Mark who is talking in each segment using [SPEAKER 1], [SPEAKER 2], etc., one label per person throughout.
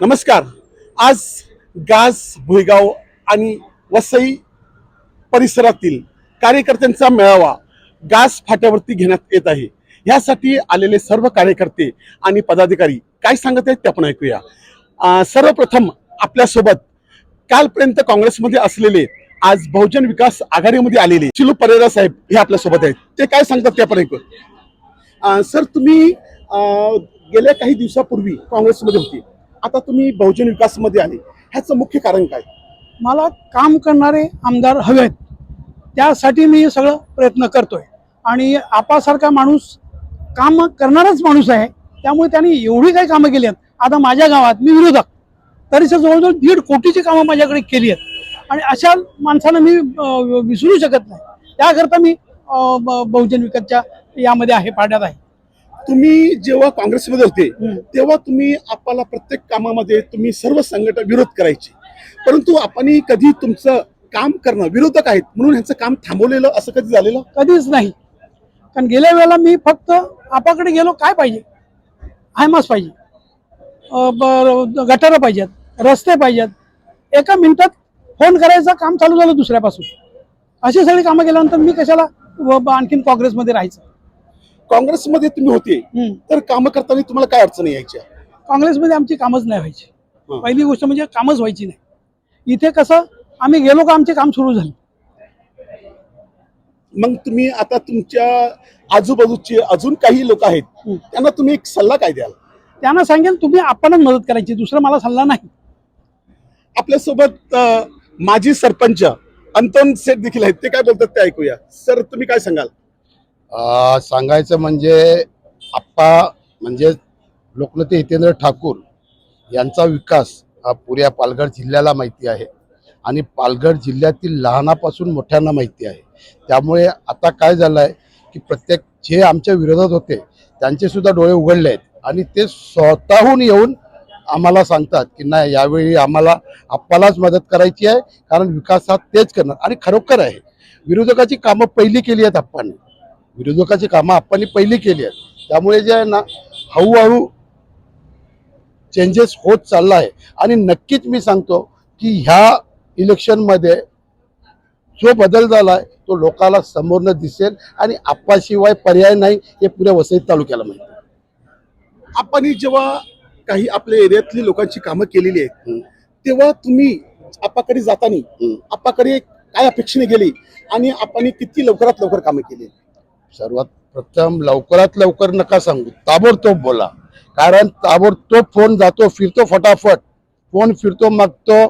[SPEAKER 1] नमस्कार. आज गाज भुईगाव आणि वसई परिसरातील कार्यकर्त्यांचा मेळावा गाज फाट्यावरती घेण्यात येत आहे. ह्यासाठी आलेले सर्व कार्यकर्ते आणि पदाधिकारी काय सांगत आहेत ते आपण ऐकूया. सर्वप्रथम आपल्यासोबत कालपर्यंत काँग्रेसमध्ये असलेले आज बहुजन विकास आघाडीमध्ये आलेले चिलू परेरा साहेब हे आपल्यासोबत आहेत. ते काय सांगतात ते आपण ऐकूया. सर तुम्ही गेल्या काही दिवसापूर्वी काँग्रेसमध्ये होती. आता तुम्ही बहुजन विकासमध्ये आले. ह्याचं मुख्य कारण काय?
[SPEAKER 2] मला काम करणारे आमदार हवेत त्यासाठी मी सगळं प्रयत्न करतोय. आणि आपासारखा माणूस काम करणाराच माणूस आहे. त्यामुळे त्यांनी एवढी काही कामं केली आहेत. आता माझ्या गावात मी विरोधक. तरीच जवळजवळ दीड कोटीची कामं माझ्याकडे केली आहेत. आणि अशा माणसानं मी विसरू शकत नाही. त्याकरता मी ब- बहुजन विकासच्या यामध्ये आहे पाड्यात आहे.
[SPEAKER 1] तुम्ही जेव्हा काँग्रेसमध्ये होते. तेव्हा तुम्ही आपल्याला प्रत्येक कामामध्ये तुम्ही सर्व संघटना विरोध करायचे. परंतु आपण कधी तुमचं काम करणं विरोधक आहेत म्हणून ह्यांचं काम थांबवलेलं असं कधी झालेलं?
[SPEAKER 2] कधीच नाही. कारण गेल्या वेळेला मी फक्त आपाकडे गेलो काय पाहिजे? हायमास पाहिजे. गटारं पाहिजेत रस्ते पाहिजेत. एका मिनिटात फोन करायचं काम चालू झालं दुसऱ्यापासून. अशी सगळी कामं केल्यानंतर मी कशाला आणखीन काँग्रेसमध्ये राहायचं?
[SPEAKER 1] काँग्रेसमध्ये तुम्ही होते. तर कामं करताना तुम्हाला काय अडचणी यायच्या?
[SPEAKER 2] काँग्रेसमध्ये आमची कामच नाही व्हायची. पहिली गोष्ट म्हणजे कामच व्हायची नाही. इथे कसं आम्ही गेलो का आमचे काम सुरू झाले.
[SPEAKER 1] मग तुम्ही आता तुमच्या आजूबाजूचे अजून काही लोक आहेत. त्यांना तुम्ही एक सल्ला काय द्याल?
[SPEAKER 2] त्यांना सांगेल तुम्ही आपणच मदत करायची दुसरं मला सल्ला नाही.
[SPEAKER 1] आपल्यासोबत माजी सरपंच अंतन सेठ देखील आहेत ते काय बोलतात ते ऐकूया. सर तुम्ही काय सांगाल?
[SPEAKER 3] सांगायचं म्हणजे आप्पा म्हणजे लोकनेते हितेंद्र ठाकूर यांचा विकास हा पुऱ्या पालघर जिल्ह्याला माहिती आहे आणि पालघर जिल्ह्यातील लहानापासून मोठ्यांना माहिती आहे. त्यामुळे आता काय झालं आहे की प्रत्येक जे आमच्या विरोधात होते त्यांचेसुद्धा डोळे उघडले आहेत आणि ते स्वतःहून येऊन आम्हाला सांगतात की नाही यावेळी आम्हाला आप्पालाच मदत करायची आहे कारण विकास हा तेच करणार आणि खरोखर आहे. विरोधकाची कामं पहिली केली आहेत आप्पांनी. विरोधकाची कामं आपण पहिली केली आहेत त्यामुळे जे आहे ना हळूहळू चेंजेस होत चालला आहे आणि नक्कीच मी सांगतो की ह्या इलेक्शनमध्ये जो बदल झाला आहे तो लोकाला समोरनं दिसेल आणि आप्पाशिवाय पर्याय नाही हे पुऱ्या वसई तालुक्याला माहिती.
[SPEAKER 1] आपण जेव्हा काही आपल्या एरियातली लोकांची कामं केलेली आहेत. तेव्हा तुम्ही आपाकडे जाताना. आपाकडे काय अपेक्षेने गेली आणि आपण किती लवकरात लवकर कामं केली
[SPEAKER 3] सर्वात प्रथम लवकरात लवकर नका सांगू. ताबडतोब बोला. कारण ताबडतोब फोन जातो फिरतो फटाफट. फोन फिरतो मग तो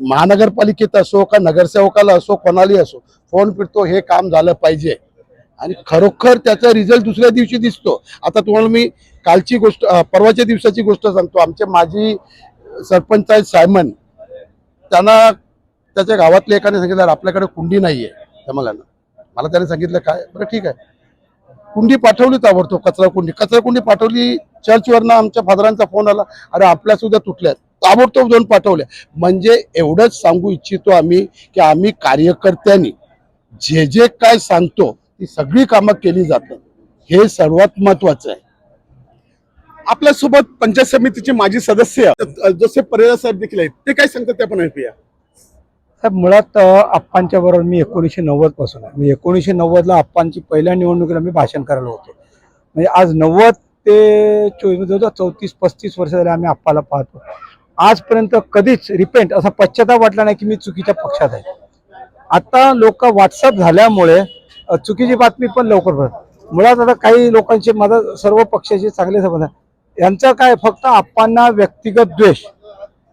[SPEAKER 3] महानगरपालिकेत असो का नगरसेवकाला असो कोणालाही असो फोन फिरतो हे काम झालं पाहिजे. आणि खरोखर त्याचा रिझल्ट दुसऱ्या दिवशी दिसतो. आता तुम्हाला मी कालची गोष्ट परवाच्या दिवसाची गोष्ट सांगतो. आमचे माजी सरपंच आहेत सायमन. त्यांना त्याच्या गावातल्या एकाने सांगितलं आपल्याकडे कुंडी नाही आहे त्या मला मला त्याने सांगितलं काय? बरं ठीक आहे. कुंडी पाठवली ताबडतोब कचरा कुंडी. कचरा कुंडी पाठवली चर्चवरनं आमच्या फादरांचा फोन आला अरे आपल्या सुद्धा तुटल्यात ताबडतोब दोन पाठवल्या. म्हणजे एवढंच सांगू इच्छितो आम्ही की आम्ही कार्यकर्त्यांनी जे जे काय सांगतो ती सगळी कामं केली जातात. हे सर्वात महत्वाचं आहे.
[SPEAKER 1] आपल्यासोबत पंचायत समितीचे माजी सदस्य जसे जोसेफ परेरा साहेब देखील आहेत ते काय सांगतात ते आपण ऐकूया.
[SPEAKER 4] साहेब मुळात आप्पांच्या बरोबर मी एकोणीसशे नव्वदपासून आहे. मी एकोणीसशे नव्वदला आप्पांची पहिल्या निवडणुकीला मी भाषण करायला होतो. म्हणजे आज नव्वद ते चोवीस म्हणजे चौतीस पस्तीस वर्ष झाले आम्ही आप्पाला पाहतो. आजपर्यंत कधीच रिपेंट असा पश्चाताप वाटला नाही की मी चुकीच्या पक्षात आहे. आता लोक व्हॉट्सअप झाल्यामुळे चुकीची बातमी पण लवकर पडत मुळात आता काही लोकांचे माझा सर्व पक्षाचे चांगले संबंध आहे. यांचा काय फक्त आप्पांना व्यक्तिगत द्वेष.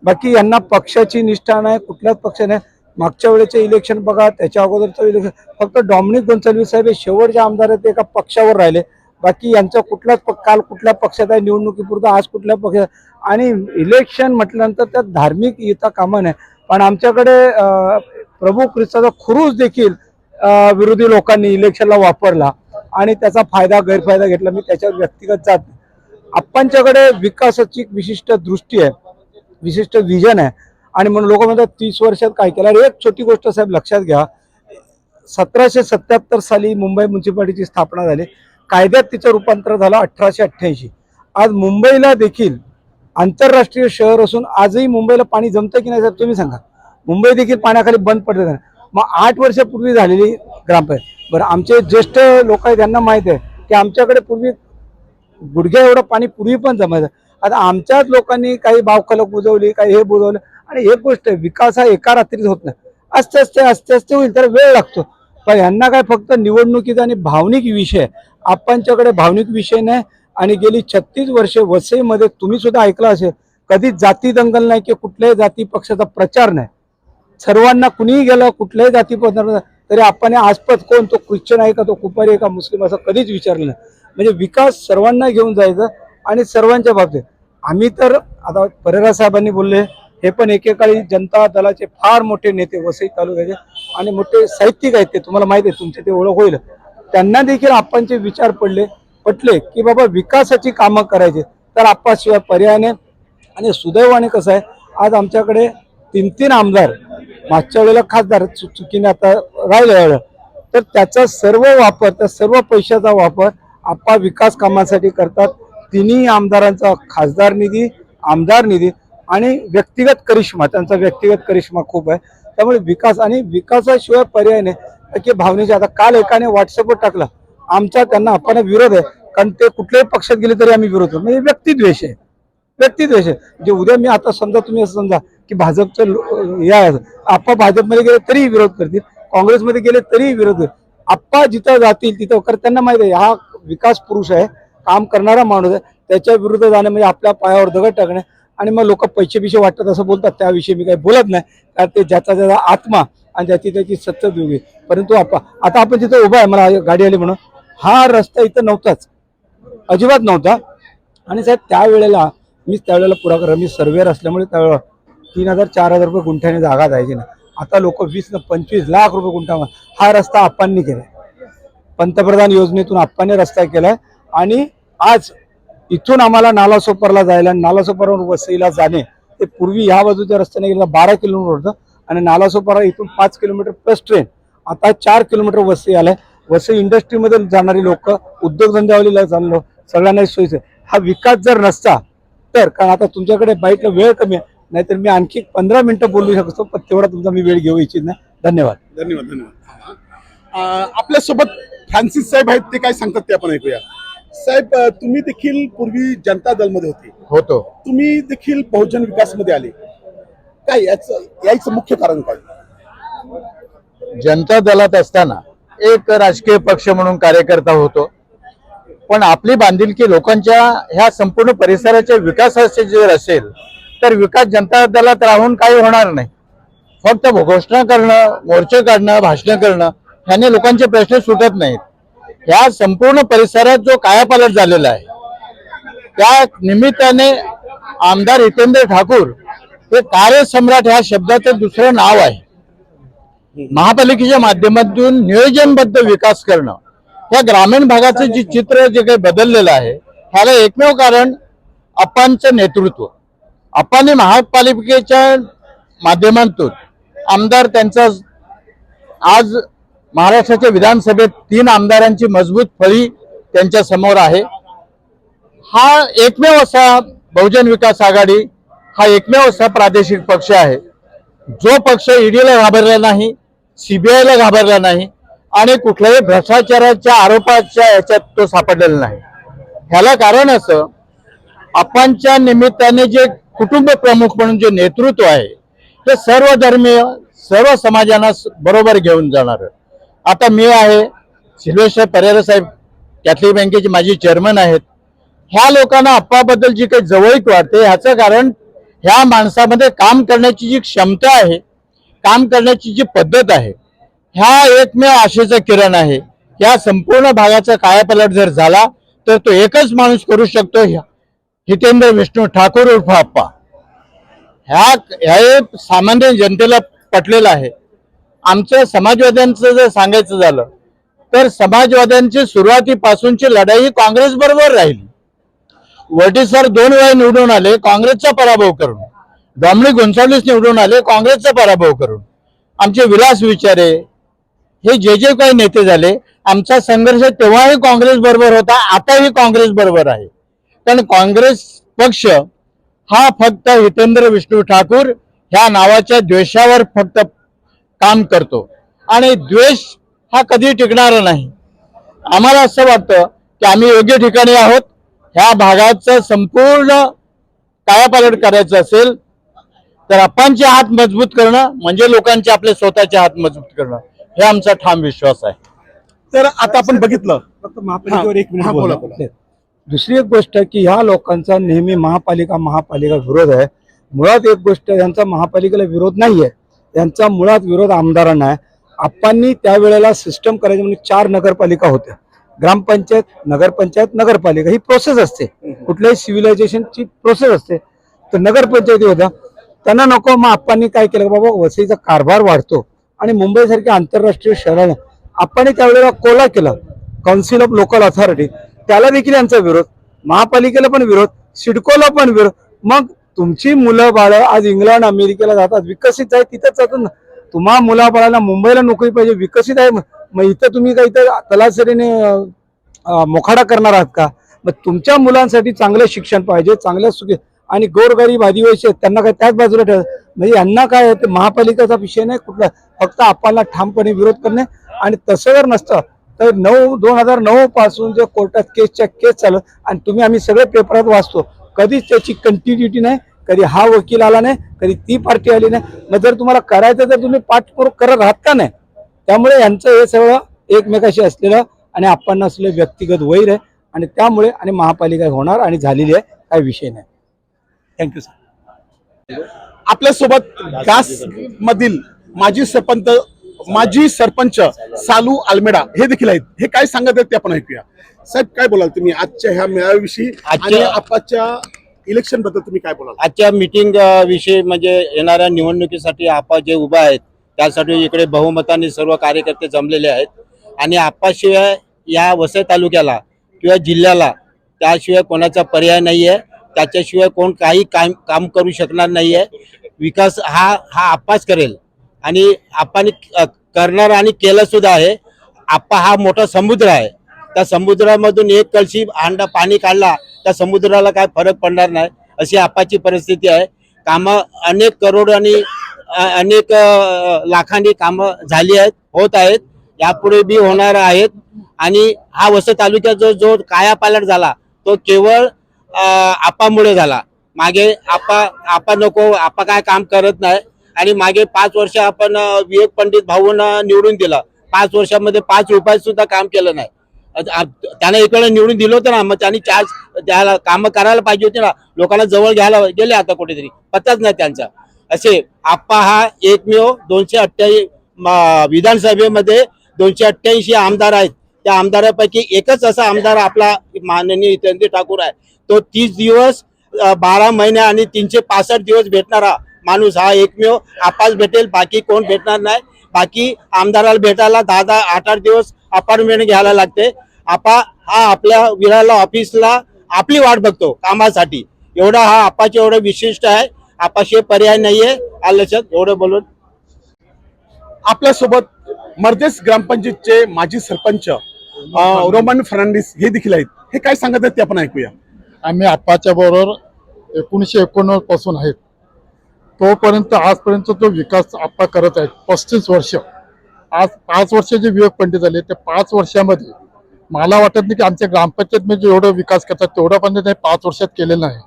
[SPEAKER 4] बाकी यांना पक्षाची निष्ठा नाही कुठल्याच पक्ष नाही. मागच्या वेळेचे इलेक्शन बघा त्याच्या अगोदरचं इलेक्शन फक्त डॉमिनिक गोंचल्वी साहेब हे शेवटचे आमदार आहेत ते एका पक्षावर राहिले. बाकी यांचा कुठल्याच प- काल कुठल्या पक्षात आहे निवडणुकीपुरतं आज कुठल्या पक्षात आणि इलेक्शन म्हटल्यानंतर त्यात धार्मिक येता कामा नाही. पण आमच्याकडे प्रभू ख्रिस्ताचा खुरूज देखील विरोधी लोकांनी इलेक्शनला वापरला. आणि त्याचा फायदा गैरफायदा घेतला. मी त्याच्यावर व्यक्तिगत जात नाही. विकासाची एक विशिष्ट दृष्टी आहे. विशिष्ट विजन आहे. आणि म्हणून लोक म्हणतात तीस वर्षात काय केलं? अरे एक छोटी गोष्ट साहेब लक्षात घ्या. सतराशे सत्याहत्तर साली मुंबई म्युन्सिपाल्टीची स्थापना झाली. कायद्यात तिचं रूपांतर झालं अठराशे अठ्ठ्याऐंशी. आज मुंबईला देखील आंतरराष्ट्रीय शहर असून आजही मुंबईला पाणी जमतं की नाही साहेब तुम्ही सांगा. मुंबई देखील पाण्याखाली बंद पडतं नाही? मग आठ वर्षापूर्वी झालेली ग्रामपंचायत. बरं आमचे ज्येष्ठ लोक आहेत त्यांना माहीत आहे की आमच्याकडे पूर्वी गुडघ्या एवढं पाणी पूर्वी पण जमायचं. आता आमच्याच लोकांनी काही बावखलक बुजवली काही हे बुजवलं. आणि एक गोष्ट आहे विकास हा एका रात्रीत होत नाही. असते असते आस्ते असते होईल तर वेळ लागतो. पण यांना काय फक्त निवडणुकीचा आणि भावनिक विषय. आपणच्याकडे भावनिक विषय नाही. आणि गेली छत्तीस वर्षे वसईमध्ये तुम्ही सुद्धा ऐकलं असेल कधी जाती दंगल नाही की कुठल्याही जाती पक्षाचा प्रचार नाही. सर्वांना कुणीही गेलं कुठल्याही जाती पक्षाचा तरी आपण आसपास कोण? तो ख्रिश्चन आहे का? तो कुपारी आहे का? मुस्लिम असं कधीच विचारलं नाही. म्हणजे विकास सर्वांना घेऊन जायचं आणि सर्वांच्या बाबतीत. आम्ही तर आता परेरा साहेबांनी बोलले हे पण एकेकाळी जनता दलाचे फार मोठे नेते वसई तालुक्याचे आणि मोठे साहित्यिक आहेत ते तुम्हाला माहिती आहे तुमची ते ओळख होईल. त्यांना देखील आपणचे विचार पडले पटले की बाबा विकासाची कामं करायची. तर आपाशिवाय पर्यायाने आणि सुदैवाने कसं आहे आज आमच्याकडे तीन तीन आमदार मागच्या वेळेला खासदार चुकीने आता राहिलं तर त्याचा सर्व वापर त्या सर्व पैशाचा वापर आप्पा विकास कामासाठी करतात. तिन्ही आमदारांचा खासदार निधी आमदार निधी आणि व्यक्तिगत करिश्मा त्यांचा व्यक्तिगत करिश्मा खूप आहे. त्यामुळे विकास आणि विकासाशिवाय पर्याय नाही. की भावनेचे आता काल एकाने व्हॉट्सअपवर टाकलं. आमचा त्यांना आपण विरोध आहे. कारण ते कुठल्याही पक्षात गेले तरी आम्ही विरोध करतो. म्हणजे व्यक्तिद्वेष आहे. व्यक्तिद्वेष आहे. जे उद्या मी आता समजा तुम्ही असं समजा की भाजपचं या आप्पा भाजपमध्ये गेले तरीही विरोध करतील. काँग्रेसमध्ये गेले तरीही विरोध करतील. आप्पा जिथं जातील तिथं कारण त्यांना माहिती आहे हा विकास पुरुष आहे. काम करणारा माणूस आहे. त्याच्या विरुद्ध जाणं म्हणजे आपल्या पायावर दगड टाकणे. आणि मग लोक पैसे पिसे वाटतात असं बोलतात त्याविषयी मी काही बोलत नाही. कारण ते ज्याचा ज्याचा आत्मा आणि ज्याची त्याची सत्य परंतु आप्पा आता आपण तिथं उभा आहे मला गाडी आली म्हणून हा रस्ता इथं नव्हताच. अजिबात नव्हता. आणि साहेब त्यावेळेला मीच त्यावेळेला पुढाकार मी सर्वेअर असल्यामुळे त्यावेळेला तीन हजार चार हजार रुपये गुंठ्याने जागा जायची ना आता लोक वीस न पंचवीस लाख रुपये गुंठा हा रस्ता आप्पांनी केलाय. पंतप्रधान योजनेतून आप्पाने रस्ता केलाय. आणि आज इथून आम्हाला नालासोपरला जायला आणि नालासोपरवरून वसईला जाणे ते पूर्वी ह्या बाजूच्या रस्त्याने गेलं बारा किलोमीटर होतं आणि नालासोपारा इथून पाच किलोमीटर प्लस ट्रेन आता चार किलोमीटर वसई आलाय. वसई इंडस्ट्रीमध्ये जाणारी लोक उद्योगधंद्यावालीला चाललो सगळ्यांना सोयीचं हा विकास जर नसता तर कारण आता तुमच्याकडे बाईकला वेळ कमी आहे नाहीतर मी आणखी पंधरा मिनिटं बोलू शकतो पण तेवढा तुमचा मी वेळ घेऊ इच्छित नाही. धन्यवाद.
[SPEAKER 1] धन्यवाद धन्यवाद. आपल्यासोबत फ्रान्सिस साहेब आहेत ते काय सांगतात ते आपण ऐकूया. साहेब तुम्ही देखील पूर्वी जनता दलमध्ये होते.
[SPEAKER 5] होतो.
[SPEAKER 1] तुम्ही देखील बहुजन विकासमध्ये आले. काय याचं याचं मुख्य कारण काय?
[SPEAKER 5] जनता दलात असताना एक राजकीय पक्ष म्हणून कार्यकर्ता होतो. पण आपली बांधिलकी लोकांच्या ह्या संपूर्ण परिसराच्या विकासाचे जर असेल तर विकास जनता दलात राहून काही होणार नाही. फक्त घोषणा करणं मोर्चे काढणं भाषणं करणं ह्याने लोकांचे प्रश्न सुटत नाहीत. ह्या संपूर्ण परिसरात जो कायापालट झालेला आहे त्या निमित्ताने आमदार हितेंद्र ठाकूर हे कार्यसम्राट ह्या शब्दाचं दुसरं नाव आहे. महापालिकेच्या माध्यमातून नियोजनबद्ध विकास करणं या ग्रामीण भागाचं जे चित्र जे काही बदललेलं आहे ह्याला एकमेव कारण अप्पांचं नेतृत्व. अप्पांनी महापालिकेच्या माध्यमातून आमदार त्यांचा आज महाराष्ट्राच्या विधानसभेत तीन आमदारांची मजबूत फळी त्यांच्यासमोर आहे. हा एकमेव असा बहुजन विकास आघाडी हा एकमेव असा प्रादेशिक पक्ष आहे. जो पक्ष ईडीला घाबरला नाही सीबीआयला घाबरला नाही आणि कुठल्याही भ्रष्टाचाराच्या आरोपाच्या याच्यात तो सापडलेला नाही. ह्याला कारण असं आपणच्या निमित्ताने जे कुटुंब प्रमुख म्हणून जे नेतृत्व आहे ते सर्व धर्मीय सर्व समाजांना बरोबर घेऊन जाणार. आता मी आहे सिल्वेश्वर परेरा साहेब. कॅथलिक बँकेचे माझी चेअरमन आहेत. ह्या लोकांना अप्पाबद्दल जी काही जवळीक वाटते ह्याचं कारण ह्या माणसामध्ये काम करण्याची जी क्षमता आहे काम करण्याची जी पद्धत आहे ह्या एकमेव आशेचं किरण आहे. या संपूर्ण भागाचा कायापलट जर झाला तर तो एकच माणूस करू शकतो ह्या- हितेंद्र विष्णू ठाकूर उर्फ अप्पा ह्या ह्या एक सामान्य जनतेला पटलेलं आहे. आमच्या समाजवाद्यांचं जर सांगायचं झालं तर समाजवाद्यांची सुरुवातीपासूनची लढाई काँग्रेस बरोबर राहिली. वटीसर दोन वेळा निवडून आले काँग्रेसचा पराभव करून. डॉमिनिक गोन्साल्विस निवडून आले काँग्रेसचा पराभव करून. आमचे विलास विचारे हे जे जे काही नेते झाले आमचा संघर्ष तेव्हाही काँग्रेस बरोबर होता आताही काँग्रेस बरोबर आहे. कारण काँग्रेस पक्ष हा फक्त हितेंद्र विष्णू ठाकूर ह्या नावाच्या द्वेषावर फक्त काम करतो. आणि द्वेष हा कधी टिकणारा नाही. आम्हाला असं वाटतं की आम्ही योग्य ठिकाणी आहोत. ह्या भागाचं संपूर्ण कायापालट करायचं असेल तर आपांचे हात मजबूत करणं म्हणजे लोकांचे आपले स्वतःचे हात मजबूत करणं हे आमचा ठाम विश्वास आहे.
[SPEAKER 1] तर आता आपण बघितलं. हा,
[SPEAKER 4] दुसरी एक गोष्ट की ह्या लोकांचा नेहमी महापालिका महापालिका विरोध आहे. मुळात एक गोष्ट यांचा महापालिकेला विरोध नाही आहे यांचा मुळात विरोध आमदारांना आहे. आप्पांनी त्यावेळेला सिस्टम करायची म्हणजे चार नगरपालिका होत्या. ग्रामपंचायत नगरपंचायत नगरपालिका. ही प्रोसेस असते. कुठल्याही सिव्हिलायझेशनची प्रोसेस असते. तर नगरपंचायती होत्या. त्यांना नको मग आप्पांनी काय केलं? बाबा वसईचा कारभार वाढतो. आणि मुंबईसारख्या आंतरराष्ट्रीय शहराला आपण त्यावेळेला कोला केला. काउन्सिल ऑफ लोकल अथॉरिटी त्याला देखील यांचा विरोध. महापालिकेला पण विरोध. सिडकोला पण विरोध. मग तुमची मुलं बाळं आज इंग्लंड अमेरिकेला जातात विकसित आहे तिथंच जातात ना. तुम्हा मुलाबाळांना मुंबईला नोकरी पाहिजे विकसित आहे. मग इथं तुम्ही काही तर तलासरीने मोखाडा करणार आहात का? मग तुमच्या मुलांसाठी चांगलं शिक्षण पाहिजे चांगल्या सुखी आणि गोरगरीब आदिवासी आहेत त्यांना काय त्याच बाजूला ठेव. म्हणजे यांना काय ते महापालिकेचा विषय नाही कुठला. फक्त आपल्याला ठामपणे विरोध करणे. आणि तसं जर नसतं तर नऊ दोन हजार नऊ पासून जे कोर्टात केसच्या केस चालू आणि तुम्ही आम्ही सगळे पेपरात वाचतो. कधीच त्याची कंटिन्युटी नाही कधी हा वकील आला नाही कधी ती पार्टी आली नाही. मग जर तुम्हाला करायचं तर तुम्ही पाठपुर करत राहत का नाही? त्यामुळे यांचं हे सगळं एकमेकाशी असलेलं आणि आपण असलेलं व्यक्तिगत वैर आहे. आणि त्यामुळे आणि महापालिका होणार आणि झालेली आहे काही विषय नाही.
[SPEAKER 1] थँक्यू सर आपल्यासोबत गास मधील माजी सरपंच माजी सरपंच सालू आलमेडा हे देखील आहेत. हे काय सांगत आहेत ते आपण ऐकूया. साहेब काय बोलाल तुम्ही आजच्या ह्या मेळाव्याविषयी? आणि
[SPEAKER 5] आजच्या-
[SPEAKER 1] आपाच्या इलेक्शनबद्दल तुम्ही काय बोलाल?
[SPEAKER 6] आजच्या मीटिंग विषयी म्हणजे येणाऱ्या निवडणुकीसाठी आपा जे उभा आहेत त्यासाठी इकडे बहुमताने सर्व कार्यकर्ते जमलेले आहेत. आणि आपाशिवाय या वसई तालुक्याला किंवा जिल्ह्याला त्याशिवाय कोणाचा पर्याय नाही आहे त्याच्याशिवाय कोण काही काम काम करू शकणार नाही आहे विकास हा हा आप्पाच करेल. आणि आपण करणार आणि केलं सुद्धा आहे. आप्पा हा मोठा समुद्र आहे. त्या समुद्रामधून एक कळशी हांडा पाणी काढला त्या समुद्राला काय फरक पडणार नाही अशी आपाची परिस्थिती आहे. कामं अनेक करोड आणि अनेक लाखांनी कामं झाली आहेत होत आहेत. यापुढे बी होणार आहेत. आणि हा वसई तालुक्यात जो जो कायापालट झाला तो केवळ आपामुळे झाला. मागे आपा आपा नको आपा काय काम करत नाही. आणि मागे पाच वर्ष आपण विवेक पंडित भाऊंना निवडून दिलं. पाच वर्षामध्ये पाच रुपयात सुद्धा काम केलं नाही. अ- त्याने इकडे निवडून दिलं होतं ना मग त्यांनी चार्ज द्यायला कामं करायला पाहिजे होती ना लोकांना जवळ घ्यायला गेले आता कुठेतरी. पत्ताच नाही त्यांचा. असे आप्पा हा एकमेव दोनशे अठ्ठ्याऐंशी विधानसभेमध्ये दोनशे अठ्ठ्याऐंशी आमदार आहेत. त्या आमदारापैकी एकच असा आमदार आपला माननीय हितेंद्र ठाकूर आहे. तो तीस दिवस बारा महिने आणि तीनशे पासष्ट दिवस भेटणारा माणूस हा एकमेव. आपाच भेटेल बाकी कोण भेटणार नाही. बाकी आमदाराला भेटायला दहा दहा आठ आठ दिवस अपार्टमेंट घ्यायला लागते. आपा हा आपल्या विराला ऑफिसला आपली वाट बघतो कामासाठी. एवढा हा आपाचे एवढं विशिष्ट आहे. आपाशिवाय पर्याय नाहीये. आलं लक्षात? एवढं बोलून.
[SPEAKER 1] आपल्यासोबत मर्देस ग्रामपंचायतचे माजी सरपंच अ, रोमन फर्नांडिस हे देखील आहेत. हे काय सांगत आहेत ते आपण ऐकूया.
[SPEAKER 7] आम्ही आप्पाच्या बरोबर एकोणीसशे एकोणनव्वदपासून आहेत. तोपर्यंत आजपर्यंत तो विकास आप्पा करत आहेत पस्तीस वर्ष. आज पाच वर्ष जे विवेक पंडित झाले ते पाच वर्षामध्ये मला वाटत नाही की आमच्या ग्रामपंचायतमध्ये जेवढं विकास करतात तेवढा पण ते पाच वर्षात केलेलं नाही.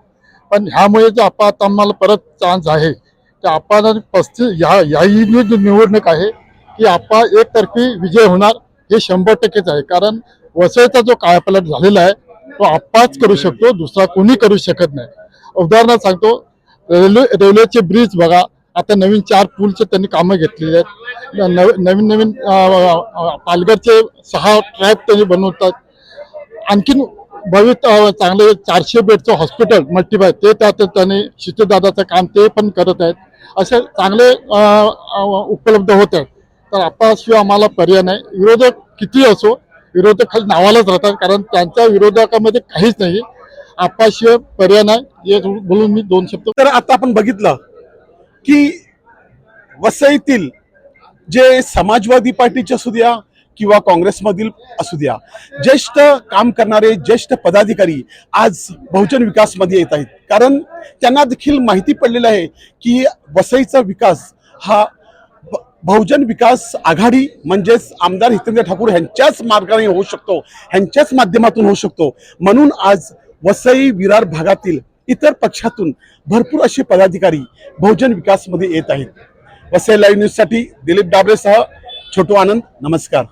[SPEAKER 7] पण ह्यामुळे जे आप्पा आता आम्हाला परत चान्स आहे त्या आप्पाला पस्तीस ह्या ह्याही जी निवडणूक आहे की आप्पा एकतर्फी विजय होणार हे शंभर टक्केच आहे. कारण वसईचा जो कायापालट झालेला आहे तो आप्पाच करू शकतो दुसरा कोणी करू शकत नाही. उदाहरणार्थ सांगतो रेल्वे रेल्वेचे ब्रिज बघा. आता नवीन चार पूलचे त्यांनी कामं घेतलेली आहेत. नव- नवीन नवीन पालघरचे सहा ट्रॅक त्यांनी बनवतात. आणखीन भवित चांगले चारशे बेडचं हॉस्पिटल मल्टीबाय ते त्यात त्यांनी शितेदादाचं काम ते पण करत आहेत. असे चांगले उपलब्ध होत आहेत. तर आताशिवाय आम्हाला पर्याय नाही. विरोधक किती असो विरोधक खाली नावालाच राहतात. कारण त्यांच्या विरोधकामध्ये काहीच नाही. आपाशिवाय पर्याय नाही. हे बोलून मी दोन शब्द
[SPEAKER 1] तर आता आपण बघितलं की वसईतील जे समाजवादी पार्टीचे असू द्या किंवा काँग्रेसमधील असू द्या ज्येष्ठ काम करणारे ज्येष्ठ पदाधिकारी आज बहुजन विकासमध्ये येत आहेत. कारण त्यांना देखील माहिती पडलेलं आहे की वसईचा विकास हा बहुजन विकास आघाडी म्हणजेच आमदार हितेंद्र ठाकूर यांच्याच मार्गाने होऊ शकतो ह्यांच्याच माध्यमातून होऊ शकतो. म्हणून आज वसई विरार भागातील इतर पक्षातून भरपूर असे पदाधिकारी बहुजन विकासमध्ये येत आहेत. वसई लाईव्ह न्यूजसाठी दिलीप डाबरेसह छोटू आनंद नमस्कार.